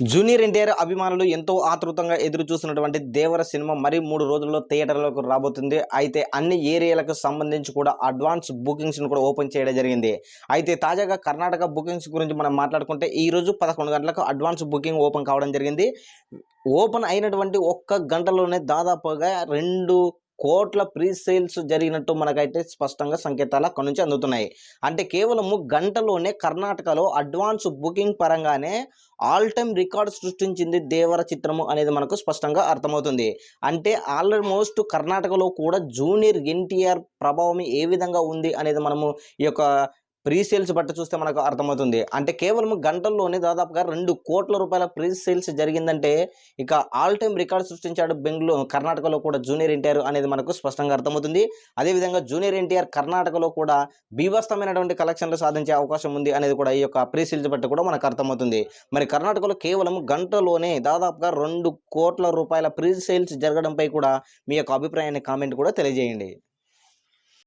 Junior NTR అభిమానులు ఎంతో ఆతృతంగా ఎదురు చూస్తున్నటువంటి దేవర సినిమా మరి మూడు రోజుల్లో థియేటర్లకు రాబోతుంది. అయితే అన్ని ఏరియాలకు సంబంధించి కూడా అడ్వాన్స్ బుకింగ్స్ను కూడా ఓపెన్ చేయడం జరిగింది. అయితే తాజాగా కర్ణాటక బుకింగ్స్ గురించి మనం మాట్లాడుకుంటే ఈ రోజు పదకొండు గంటలకు అడ్వాన్స్ బుకింగ్ ఓపెన్ కావడం జరిగింది. ఓపెన్ అయినటువంటి ఒక్క గంటలోనే దాదాపుగా రెండు కోట్ల ప్రీ సేల్స్ జరిగినట్టు మనకైతే స్పష్టంగా సంకేతాలు అక్కడి నుంచి అందుతున్నాయి. అంటే కేవలము గంటలోనే కర్ణాటకలో అడ్వాన్స్ బుకింగ్ పరంగానే ఆల్ టైమ్ రికార్డ్ సృష్టించింది దేవర చిత్రము అనేది మనకు స్పష్టంగా అర్థమవుతుంది. అంటే ఆల్మోస్ట్ కర్ణాటకలో కూడా జూనియర్ ఎన్టీఆర్ ప్రభావం ఏ విధంగా ఉంది అనేది మనము ఈ యొక్క ప్రీ సేల్స్ బట్ట చూస్తే మనకు అర్థమవుతుంది. అంటే కేవలం గంటల్లోనే దాదాపుగా రెండు కోట్ల రూపాయల ప్రీ సేల్స్ జరిగిందంటే ఇక ఆల్ టైమ్ రికార్డ్ సృష్టించాడు బెంగళూరు కర్ణాటకలో కూడా జూనియర్ ఎన్టీఆర్ అనేది మనకు స్పష్టంగా అర్థమవుతుంది. అదేవిధంగా జూనియర్ ఎన్టీఆర్ కర్ణాటకలో కూడా బీభస్తమైనటువంటి కలెక్షన్లు సాధించే అవకాశం ఉంది అనేది కూడా ఈ యొక్క ప్రీ సేల్స్ బట్టి కూడా మనకు అర్థమవుతుంది. మరి కర్ణాటకలో కేవలం గంటలోనే దాదాపుగా రెండు కోట్ల రూపాయల ప్రీ సేల్స్ జరగడంపై కూడా మీ యొక్క అభిప్రాయాన్ని కామెంట్ కూడా తెలియజేయండి.